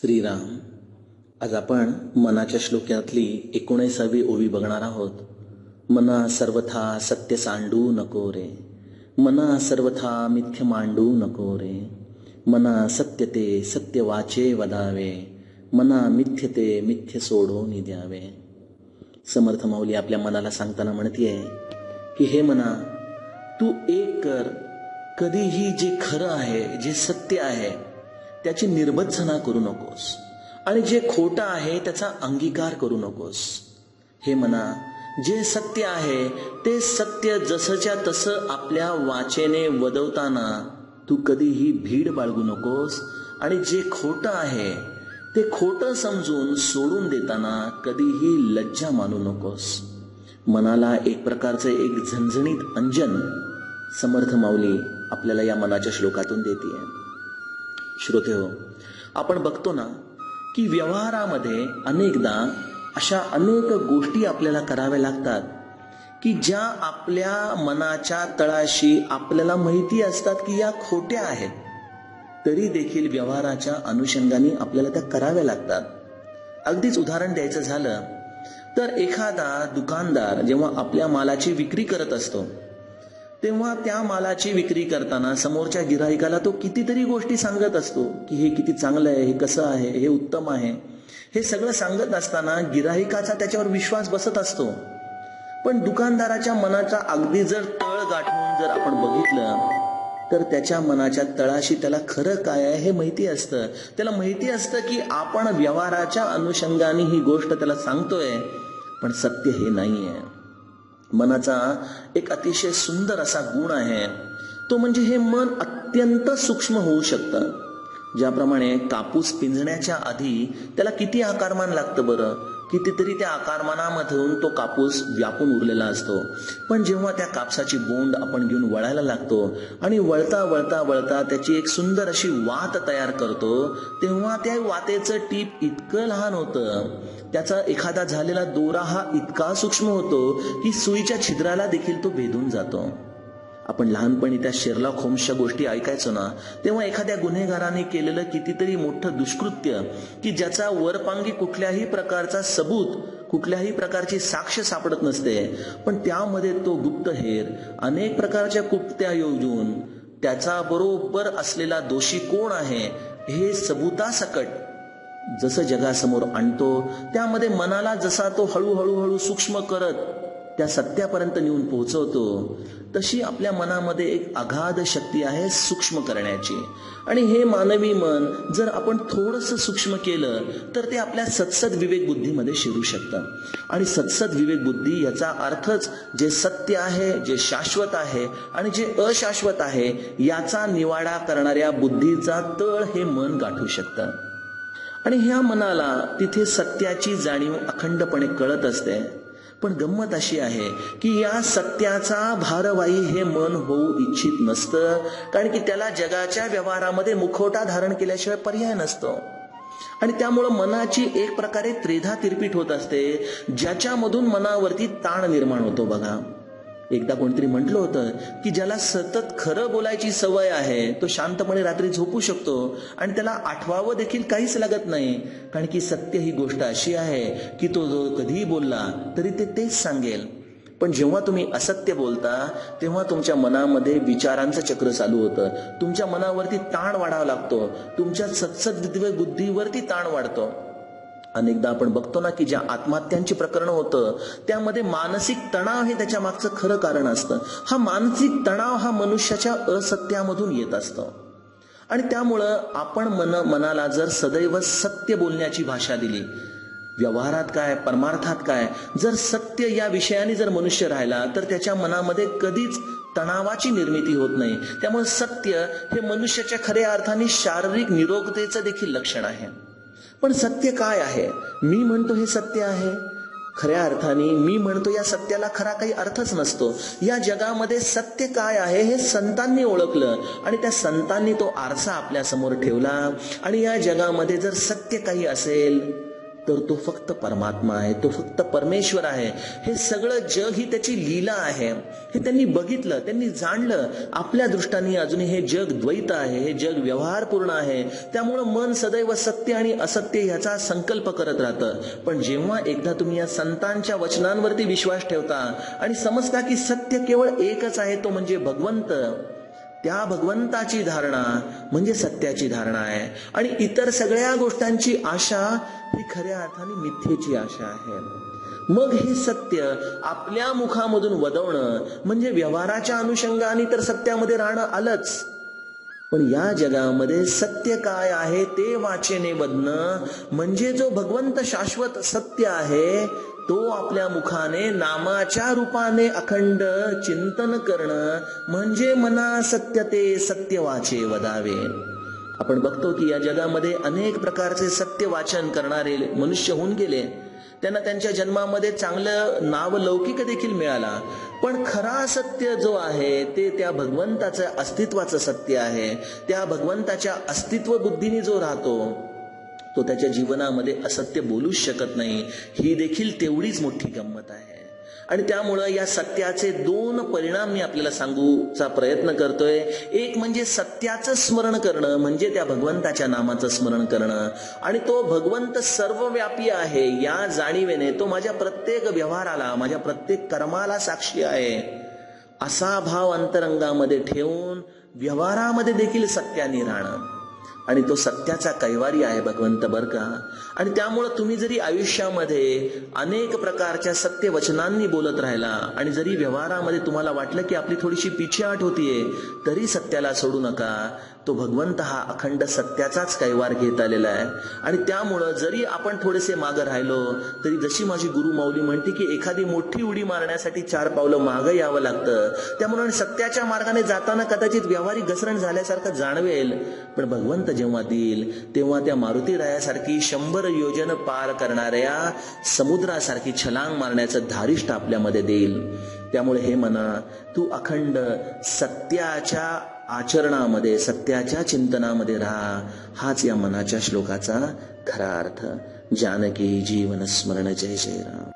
श्रीराम आज आपण मनाच्या श्लोकातली एकोणीसावी ओवी बघणार आहोत. मना सर्वथा सत्य सांडू नको रे. मना सर्वथा मिथ्य मांडू नको रे. मना सत्य ते सत्य वाचे वदावे. मना मिथ्य ते मिथ्य सोडून द्यावे. समर्थ माऊली आपल्या मनाला सांगताना म्हणतीये की हे मना तू एक कर. कधीही जे खरं आहे जे सत्य आहे त्याची निर्बत्सना करू नकोस. आणि जे खोटं आहे त्याचा अंगीकार करू नकोस. हे म्हणा जे सत्य आहे ते सत्य जसंच्या तसं आपल्या वाचेने वदवताना तू कधीही भीड बाळगू नकोस आणि जे खोटं आहे ते खोटं समजून सोडून देताना कधीही लज्जा मानू नकोस. मनाला एक प्रकारचं एक झणझणीत अंजन समर्थ माऊली आपल्याला या मनाच्या श्लोकातून देते श्रोते हो आपण बघतो ना की व्यवहारामध्ये अनेकदा अशा अनेक गोष्टी आपल्याला कराव्या लागतात की ज्या आपल्या मनाच्या तळाशी आपल्याला माहिती असतात की या खोट्या आहेत. तरी देखील व्यवहाराच्या अनुषंगाने आपल्याला त्या कराव्या लागतात. अगदीच उदाहरण द्यायचं झालं तर एखादा दुकानदार जेव्हा आपल्या मालाची विक्री करत असतो तेव्हा त्या मालाची विक्री करताना समोरच्या गिराहिकाला तो कितीतरी गोष्टी सांगत असतो की हे किती चांगलं आहे हे कसं आहे हे उत्तम आहे. हे सगळं सांगत असताना गिराहिकाचा त्याच्यावर विश्वास बसत असतो. पण दुकानदाराच्या मनाचा अगदी जर तळ गाठून जर आपण बघितलं तर त्याच्या मनाच्या तळाशी त्याला खरं काय आहे हे माहिती असतं. त्याला माहिती असतं की आपण व्यवहाराच्या अनुषंगाने ही गोष्ट त्याला सांगतोय पण सत्य हे नाही आहे मनाचा एक अतिशय सुंदर असा गुण आहे. तो म्हणजे हे मन अत्यंत सूक्ष्म होऊ शकतं. ज्याप्रमाणे कापूस पिंजण्याच्या आधी त्याला किती आकारमान लागतं बरं? कितीतरी त्या आकारमानामधून तो कापूस व्यापून उरलेला असतो. पण जेव्हा त्या कापसाची बोंड आपण घेऊन वळायला लागतो आणि वळता वळता वळता त्याची एक सुंदर अशी वात तयार करतो तेव्हा त्या वातेचं टीप इतकं लहान होतं त्याचा एखादा झालेला दोरा हा इतका सूक्ष्म होतो की सुईच्या छिद्राला देखील तो भेदून जातो. आपण लहानपणी त्या शेरलॉक होम्सच्या गोष्टी ऐकायचो ना तेव्हा एखाद्या गुन्हेगाराने केलेलं कितीतरी मोठं दुष्कृत्य की ज्याचा वरपांगी कुठल्याही प्रकारचा सबूत कुठल्याही प्रकारची साक्ष सापडत नसते. पण त्यामध्ये तो गुप्तहेर अनेक प्रकारच्या कुप्त्या योजून त्याचा बरोबर असलेला दोषी कोण आहे हे सबुतासकट जसं जगासमोर आणतो त्यामध्ये मनाला जसा तो हळूहळू हळू सूक्ष्म करत त्या सत्यापर्यंत नेऊन पोहोचवतो. तशी आपल्या मनामध्ये एक अगाध शक्ती आहे सूक्ष्म करण्याची. आणि हे मानवी मन जर आपण थोडंसं सूक्ष्म केलं तर ते आपल्या सत्सद विवेक बुद्धीमध्ये शिरू शकतं. आणि सत्सद विवेक बुद्धी याचा अर्थच जे सत्य आहे जे शाश्वत आहे आणि जे अशाश्वत आहे याचा निवाडा करणाऱ्या बुद्धीचा तळ हे मन गाठू शकतं. आणि ह्या मनाला तिथे सत्याची जाणीव अखंडपणे कळत असते. पण गंमत अशी आहे की या सत्याचा भारवाही हे मन होऊ इच्छित नसतं कारण की त्याला जगाच्या व्यवहारामध्ये मुखवटा धारण केल्याशिवाय पर्याय नसतो. आणि त्यामुळं मनाची एक प्रकारे त्रेधा तिरपीट होत असते ज्याच्यामधून मनावरती ताण निर्माण होतो बघा. एकदा कोणतरी म्हटलं होतं की ज्याला सतत खरं बोलायची सवय आहे तो शांतपणे रात्री झोपू शकतो आणि त्याला आठवावं देखील काहीच लागत नाही. कारण की सत्य ही गोष्ट अशी आहे की तो जो कधीही बोलला तरी ते तेच सांगेल. पण जेव्हा तुम्ही असत्य बोलता तेव्हा तुमच्या मनामध्ये विचारांचं चक्र चालू होतं. तुमच्या मनावरती ताण वाढावा लागतो. तुमच्या सत्सद बुद्धीवरती ताण वाढतो. अनेकदा आपण बघतो ना की ज्या आत्महत्यांची प्रकरण होतं त्यामध्ये मानसिक तणाव हे त्याच्या मागचं खरं कारण असतं. हा मानसिक तणाव हा मनुष्याच्या असत्यामधून येत असतो. आणि त्यामुळं आपण मन मनाला जर सदैव सत्य बोलण्याची भाषा दिली व्यवहारात काय परमार्थात काय जर सत्य या विषयाने जर मनुष्य राहिला तर त्याच्या मनामध्ये कधीच तणावाची निर्मिती होत नाही. त्यामुळे सत्य हे मनुष्याच्या खऱ्या अर्थाने शारीरिक निरोगतेचं देखील लक्षण आहे. पण सत्य काय आहे? मी म्हणतो हे सत्य आहे. खऱ्या अर्थाने मी म्हणतो या सत्याला खरा काही अर्थच नसतो. या जगामध्ये सत्य काय आहे हे संतांनी ओळखलं आणि त्या संतांनी तो आरसा आपल्यासमोर ठेवला. आणि या जगामध्ये जर सत्य काही असेल तर तो फक्त परमात्मा आहे तो फक्त परमेश्वर आहे. हे सगळं जग ही त्याची लीला आहे. हे त्यांनी बघितलं त्यांनी जाणलं. आपल्या दृष्टाने अजूनही हे जग द्वैत आहे हे जग व्यवहारपूर्ण आहे. त्यामुळं मन सदैव सत्य आणि असत्य ह्याचा संकल्प करत राहतं. पण जेव्हा एकदा तुम्ही या संतांच्या वचनांवरती विश्वास ठेवता आणि समजता की सत्य केवळ एकच आहे तो म्हणजे भगवंत त्या भगवंताची धारणा म्हणजे सत्याची धारणा आहे. आणि इतर सगळ्या गोष्टांची आशा ही खऱ्या अर्थाने मिथ्येची आशा आहे. मग हे सत्य आपल्या मुखामधून वदवणं म्हणजे व्यवहाराच्या अनुषंगाने तर सत्यामध्ये राहणं आलंच पण या जगामध्ये सत्य काय आहे ते वाचेने बदणं म्हणजे जो भगवंत शाश्वत सत्य आहे तो आपल्या मुखाने नामाच्या रूपाने अखंड चिंतन करणं म्हणजे मना सत्य ते सत्य वाचे वदावे. आपण बघतो की या जगामध्ये अनेक प्रकारचे सत्य वाचन करणारे मनुष्य होऊन गेले. त्यांना त्यांच्या जन्मामध्ये चांगलं नाव लौकिक देखील मिळाला. पण खरा सत्य जो आहे ते त्या भगवंताचं अस्तित्वाचं सत्य आहे. त्या भगवंताच्या अस्तित्व बुद्धीने जो राहतो तो त्याच्या जीवनामध्ये असत्य बोलूच शकत नाही. ही देखील तेवढीच मोठी गंमत आहे. आणि त्यामुळं या सत्याचे दोन परिणाम मी आपल्याला सांगूचा प्रयत्न करतोय. एक म्हणजे सत्याचं स्मरण करणं म्हणजे त्या भगवंताच्या नामाचं स्मरण करणं. आणि तो भगवंत सर्वव्यापी आहे या जाणीवेने तो माझ्या प्रत्येक व्यवहाराला माझ्या प्रत्येक कर्माला साक्षी आहे. असा भाव अंतरंगामध्ये ठेवून व्यवहारामध्ये देखील सत्याने राहणं. आणि तो सत्याचा कैवारी आहे भगवंत बर का? आणि त्यामुळं तुम्ही जरी आयुष्यामध्ये अनेक प्रकारच्या सत्य वचनांनी बोलत राहिला आणि जरी व्यवहारामध्ये तुम्हाला वाटलं की आपली थोडीशी पिछेआट होतीये तरी सत्याला सोडू नका. तो भगवंत हा अखंड सत्याचाच कैवार घेत आलेला आहे. आणि त्यामुळं जरी आपण थोडेसे मागं राहिलो तरी जशी माझी गुरु माऊली म्हणते की एखादी मोठी उडी मारण्यासाठी चार पावलं मागं यावं लागतं. त्यामुळे सत्याच्या मार्गाने जाताना कदाचित व्यावहारिक घसरण झाल्यासारखं जाणवेल. पण भगवंत जेव्हा देईल तेव्हा त्या मारुती रायासारखी शंभर योजन पार करणाऱ्या समुद्रासारखी छलांग मारण्याचं धारिष्ट आपल्यामध्ये देईल. त्यामुळे हे म्हणा तू अखंड सत्याच्या आचरणामध्ये सत्याच्या चिंतनामध्ये राहा. हाच या मनाच्या श्लोकाचा खरा अर्थ. जानकी जीवन स्मरण जय जय राम